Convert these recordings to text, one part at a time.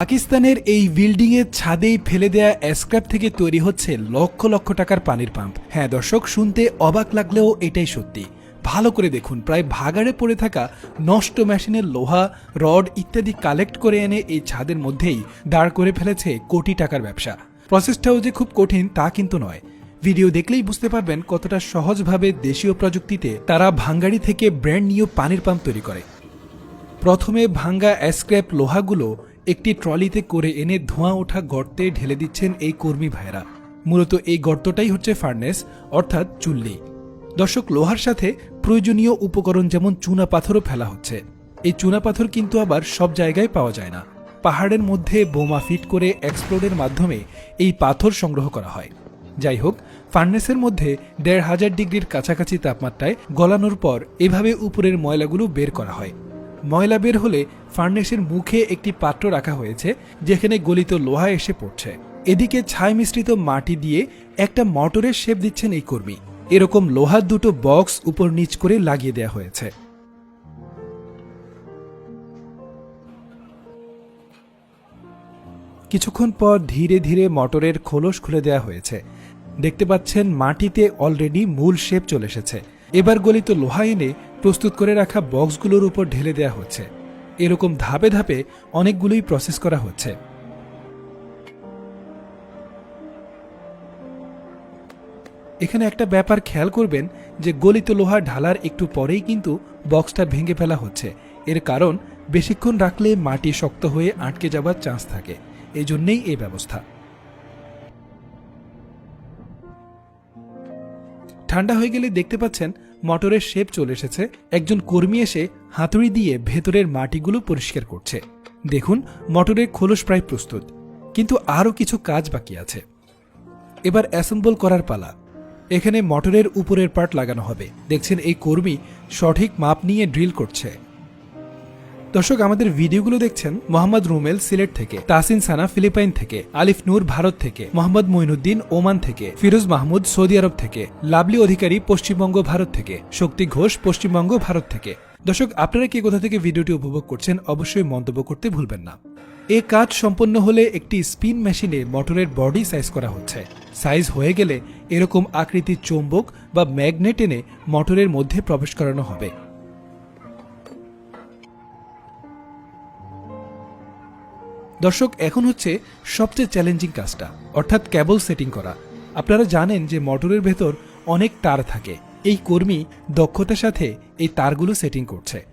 পাকিস্তানের এই বিল্ডিংয়ের ছাদেই ফেলে দেয়া স্ক্র্যাপ থেকে তৈরি হচ্ছে লক্ষ লক্ষ টাকার পানির পাম্প। হ্যাঁ দর্শক, শুনতে অবাক লাগলেও এটাই সত্যি। ভালো করে দেখুন, প্রায় ভাগাড়ে পড়ে থাকা নষ্ট মেশিনের লোহা, রড ইত্যাদি কালেক্ট করে এনে এই ছাদের মধ্যেই দাঁড় করে ফেলেছে কোটি টাকার ব্যবসা। প্রসেসটাও যে খুব কঠিন তা কিন্তু নয়। ভিডিও দেখলেই বুঝতে পারবেন কতটা সহজভাবে দেশীয় প্রযুক্তিতে তারা ভাঙ্গাড়ি থেকে ব্র্যান্ড নিউ পানির পাম্প তৈরি করে। প্রথমে ভাঙ্গা স্ক্র্যাপ লোহাগুলো একটি ট্রলিতে করে এনে ধোঁয়া ওঠা গর্তে ঢেলে দিচ্ছেন এই কর্মী ভাইরা মূলত এই গর্তটাই হচ্ছে ফার্নেস, অর্থাৎ চুল্লি। দর্শক, লোহার সাথে প্রয়োজনীয় উপকরণ যেমন চুনা পাথরও ফেলা হচ্ছে। এই চুনা পাথর কিন্তু আবার সব জায়গায় পাওয়া যায় না। পাহাড়ের মধ্যে বোমা ফিট করে এক্সপ্লোডের মাধ্যমে এই পাথর সংগ্রহ করা হয়। যাই হোক, ফার্নেসের মধ্যে দেড় হাজার ডিগ্রির কাছাকাছি তাপমাত্রায় গলানোর পর এভাবে উপরের ময়লাগুলো বের করা হয়। ময়লা বের হলে ফার্নেসের মুখে একটি পাত্র রাখা হয়েছে, যেখানে গলিত লোহা এসে পড়ছে। এদিকে ছাই মিশ্রিত মাটি দিয়ে একটা মটরের শেপ দিচ্ছেন এই কর্মী। এরকম লোহার দুটো বক্স উপর নিচ করে লাগিয়ে দেওয়া হয়েছে। কিছুক্ষণ পর ধীরে ধীরে মটরের খোলস খুলে দেওয়া হয়েছে। দেখতে পাচ্ছেন মাটিতে অলরেডি মূল শেপ চলে এসেছে। এবার গলিত লোহা এনে প্রস্তুত করে রাখা বক্সগুলোর উপর ঢেলে দেওয়া হচ্ছে। এরকম ধাপে ধাপে অনেকগুলোই প্রসেস করা হচ্ছে। এখানে একটা ব্যাপার খেয়াল করবেন যে গলিত লোহা ঢালার একটু পরেই কিন্তু বক্সটা ভেঙে ফেলা হচ্ছে। এর কারণ, বেশিক্ষণ রাখলে মাটি শক্ত হয়ে আটকে যাবার চান্স থাকে। এই জন্যেই এই ব্যবস্থা। ঠান্ডা হয়ে গেলে দেখতে পাচ্ছেন মোটরের শেপ চলে এসেছে। একজন কর্মী এসে হাতুড়ি দিয়ে ভেতরের মাটিগুলো পরিষ্কার করছে। দেখুন, মটরের খোলস প্রায় প্রস্তুত। কিন্তু আরও কিছু কাজ বাকি আছে। এবার অ্যাসেম্বল করার পালা। এখানে মটরের উপরের পার্ট লাগানো হবে। দেখছেন, এই কর্মী সঠিক মাপ নিয়ে ড্রিল করছে। দর্শক, আমাদের ভিডিওগুলো দেখছেন মোহাম্মদ রুমেল সিলেট থেকে তাসিন সানা ফিলিপাইন থেকে, আলিফ নূর ভারত থেকে, মোহাম্মদ মইনুদ্দিন ওমান থেকে, ফিরোজ মাহমুদ সৌদি আরব থেকে লাভলি অধিকারী পশ্চিমবঙ্গ ভারত থেকে, শক্তি ঘোষ পশ্চিমবঙ্গ ভারত থেকে। দর্শক, আপনারা কে কোথা থেকে ভিডিওটি উপভোগ করছেন অবশ্যই মন্তব্য করতে ভুলবেন না। এ কাজ সম্পন্ন হলে একটি স্পিন মেশিনে মোটরের বডি সাইজ করা হচ্ছে। সাইজ হয়ে গেলে এরকম আকৃতির চৌম্বক বা ম্যাগনেট এনে মোটরের মধ্যে প্রবেশ করানো হবে। দর্শক, এখন হচ্ছে সবচেয়ে চ্যালেঞ্জিং কাজটা, অর্থাৎ ক্যাবল সেটিং করা। আপনারা জানেন যে মোটরের ভেতর অনেক তার থাকে। এই কর্মী দক্ষতার সাথে এই তারগুলো সেটিং করছে।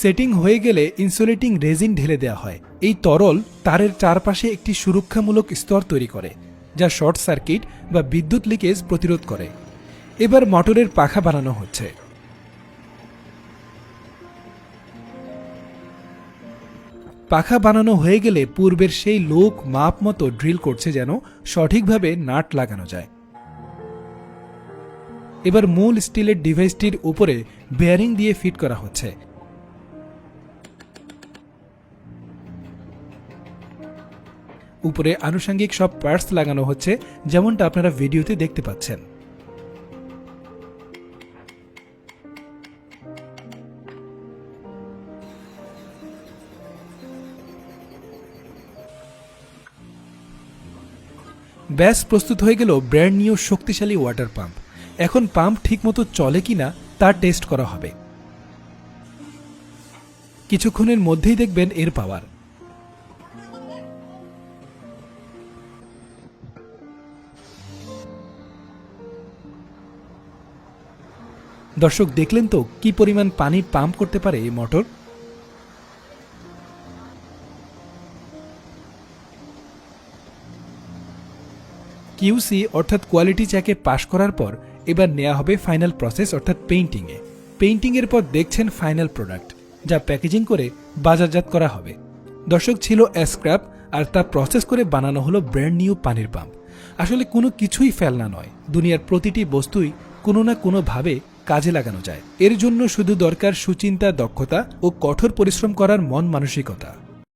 সেটিং হয়ে গেলে ইনসুলেটিং রেজিন ঢেলে দেওয়া হয়। এই তরল তারের চারপাশে একটি সুরক্ষামূলক স্তর তৈরি করে, যা শর্ট সার্কিট বা বিদ্যুৎ লিকেজ প্রতিরোধ করে। এবার মোটরের পাখা বানানো হচ্ছে। পাখা বানানো হয়ে গেলে পূর্বের সেই লোক মাপ মতো ড্রিল করছে যেন সঠিকভাবে নাট লাগানো যায়। এবার মূল স্টিলের ডিভাইসটির উপরে বেয়ারিং দিয়ে ফিট করা হচ্ছে। উপরে আনুষঙ্গিক সব পার্টস লাগানো হচ্ছে, যেমনটা আপনারা ভিডিওতে দেখতে পাচ্ছেন। ব্যাস, প্রস্তুত হয়ে গেল ব্র্যান্ড নিউ শক্তিশালী ওয়াটার পাম্প এখন পাম্প ঠিকমতো চলে কিনা তা টেস্ট করা হবে। কিছুক্ষণের মধ্যেই দেখবেন এর পাওয়ার দর্শক, দেখলেন তো কি পরিমাণ পানি পাম্প করতে পারে এই মোটর? কিউসি অর্থাৎ কোয়ালিটি চেকে পাশ করার পর এবার নেওয়া হবে ফাইনাল প্রসেস অর্থাৎ পেইন্টিংয়ে পেইন্টিংয়ের পর দেখছেন ফাইনাল প্রোডাক্ট যা প্যাকেজিং করে বাজারজাত করা হবে। দর্শক, ছিল স্ক্র্যাপ আর তা প্রসেস করে বানানো হলো ব্র্যান্ড নিউ পানির পাম্প। আসলে কোনো কিছুই ফেলনা নয়। দুনিয়ার প্রতিটি বস্তুই কোনো না কোনোভাবে কাজে লাগানো যায়। এর জন্য শুধু দরকার সুচিন্তা, দক্ষতা ও কঠোর পরিশ্রম করার মন মানসিকতা।